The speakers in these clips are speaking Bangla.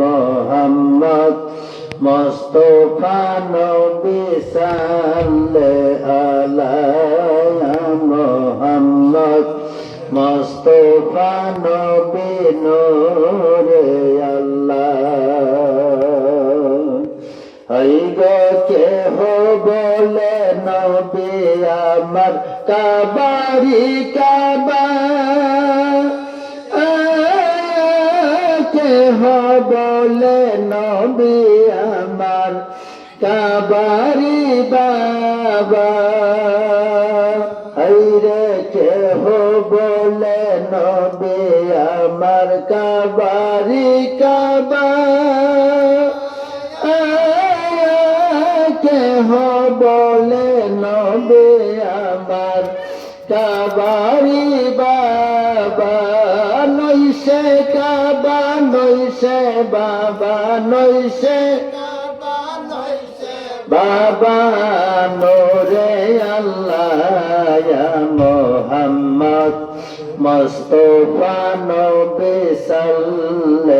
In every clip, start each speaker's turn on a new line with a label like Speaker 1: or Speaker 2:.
Speaker 1: মোহাম্মদ মোস্তফা নবী সাল্লে আলা মোহাম্মদ মোস্তফা নবী নূরে আল্লাহ হই গো কেহ বলে নবী আমার কাবারি কাবা বলে নবী আমার, কাবারি বাবা। হইরে কেহ বলে নবী আমার, কাবারি কাবা। কেহ বলে নবে আমার, কাবারি বাবা। নইসে কাবা নইসে বাবা নইসে বাবা নোরে আল্লাহ মোহাম্মদ মস্তফা নবী সাল্লে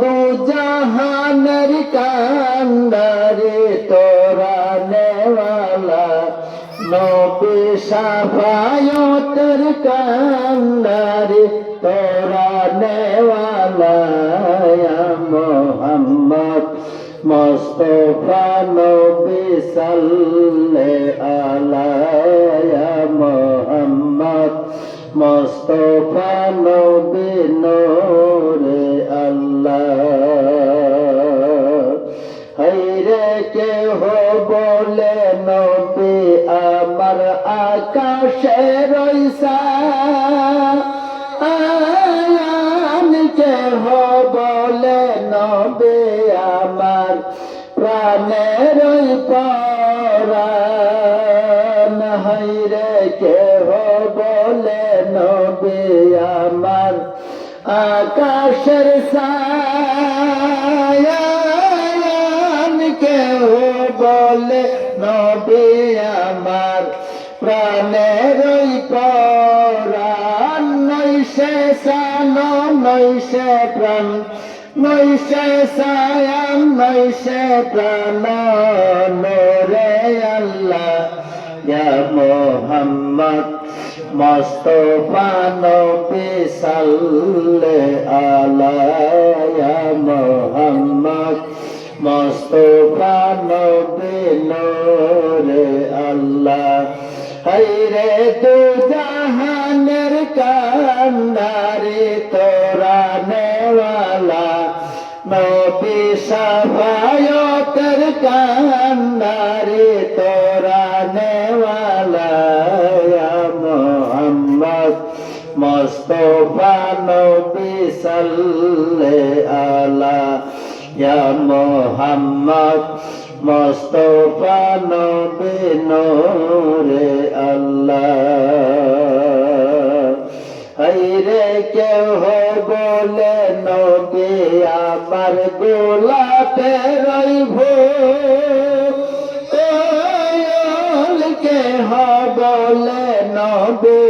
Speaker 1: দু জাহানের কান্দারে তোরা নেওয়ালা। নবী সাফায়তের কান্দারে তোরা নেওয়ালা মোহাম্মদ। মোস্তফা নবী সাল্লে আলা মোহাম্মদ মোস্তফা নবী নূরে আল্লাহ। হাইরে কেহ বলে, নবী আমার আকাশে রইসা। আয়ান কেহ বলে, নবী আমার প্রাণের পরাণ বলে নবী আমার আকাশের সায়ান কেহ বলে নবী আমার প্রাণের পরাণ নৈশে সান নৈশে প্রাণ নৈশে সায়াম নৈশে প্রাণ, নোরে আল্লাহ। ইয়া মোহাম্মদ মোস্তফা নবী সাল্লে আলা ইয়া মোহাম্মদ মোস্তফা নবী নূরে আল্লাহ হাইরে দু জাহানের কান্দারে তোরা নেওয়ালা নবী সাফায়তের ইয়া মোহাম্মদ মোস্তফা নবী নূরে আল্লাহ হাইরে কেহ বলে নবী আমার গোলাপে রইব কেহ বলে নবী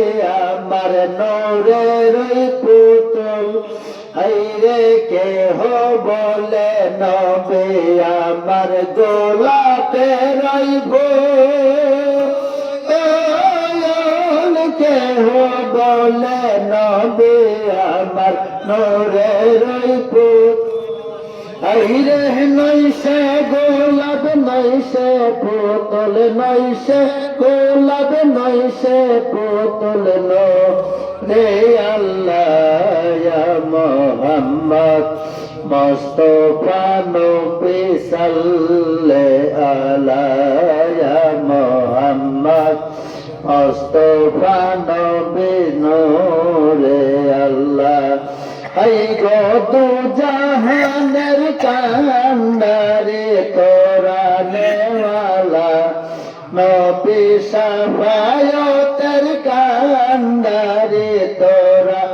Speaker 1: আমার নৌরে রই হাইরে কেহ বলে, নবী আমার গোলাপে রইব। কেহ বলে, নবী আমার নৌরে রই পুতুল আইরে নৈশে গোলাপ নৈশে পুতল নৈশে গোলাপ নৈশে পুতল নো রে আল্লাহ। মোহাম্মদ মোস্তফা নবী সাল্লে আলা মোহাম্মদ মোস্তফা নবী নূরে আল্লাহ হাই গো দু জাহানের কান্দারে তোরা নেওয়ালা নবী সাফায়তের কান্দারে তোরা